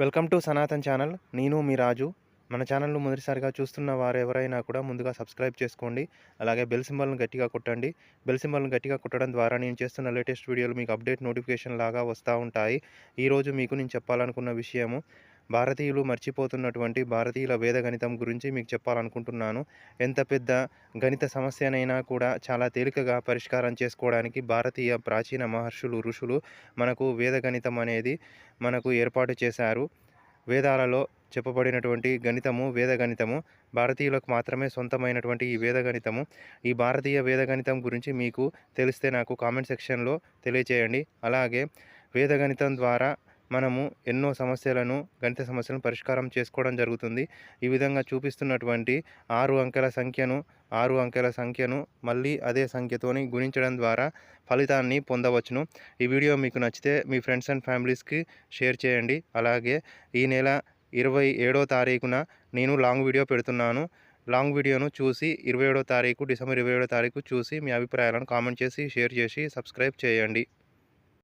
Welcome to Sanatan channel. నేను మీ రాజు. మన ఛానల్ను మొదటిసారిగా చూస్తున్న వారు ఎవరైనా కూడా ముందుగా సబ్స్క్రైబ్ చేసుకోండి. అలాగే బెల్ సింబల్ను గట్టిగా కొట్టండి. బెల్ సింబల్ను గట్టిగా కొట్టడం ద్వారా నేను చేస్తున్న లేటెస్ట్ వీడియోలు మీకు అప్డేట్ నోటిఫికేషన్ లాగా వస్తూ ఉంటాయి. ఈరోజు మీకు నేను చెప్పాలనుకున్న విషయము భారతీయులు మర్చిపోతున్నటువంటి భారతీయుల వేద గణితం గురించి మీకు చెప్పాలనుకుంటున్నాను. ఎంత పెద్ద గణిత సమస్యనైనా కూడా చాలా తేలికగా పరిష్కారం చేసుకోవడానికి భారతీయ ప్రాచీన మహర్షులు ఋషులు మనకు వేద గణితం అనేది మనకు ఏర్పాటు చేశారు. వేదాలలో చెప్పబడినటువంటి గణితము వేద గణితము భారతీయులకు మాత్రమే సొంతమైనటువంటి ఈ వేద గణితము ఈ భారతీయ వేద గణితం గురించి మీకు తెలిస్తే నాకు కామెంట్ సెక్షన్లో తెలియచేయండి. అలాగే వేద గణితం ద్వారా మనము ఎన్నో సమస్యలను గణిత సమస్యలను పరిష్కారం చేసుకోవడం జరుగుతుంది. ఈ విధంగా చూపిస్తున్నటువంటి ఆరు అంకెల సంఖ్యను ఆరు అంకెల సంఖ్యను మళ్ళీ అదే సంఖ్యతోని గుణించడం ద్వారా ఫలితాన్ని పొందవచ్చును. ఈ వీడియో మీకు నచ్చితే మీ ఫ్రెండ్స్ అండ్ ఫ్యామిలీస్కి షేర్ చేయండి. అలాగే ఈ నెల ఇరవై ఏడో తారీఖున నేను లాంగ్ వీడియో పెడుతున్నాను. లాంగ్ వీడియోను చూసి ఇరవై ఏడో తారీఖు డిసెంబర్ ఇరవై ఏడో తారీఖు చూసి మీ అభిప్రాయాలను కామెంట్ చేసి షేర్ చేసి సబ్స్క్రైబ్ చేయండి.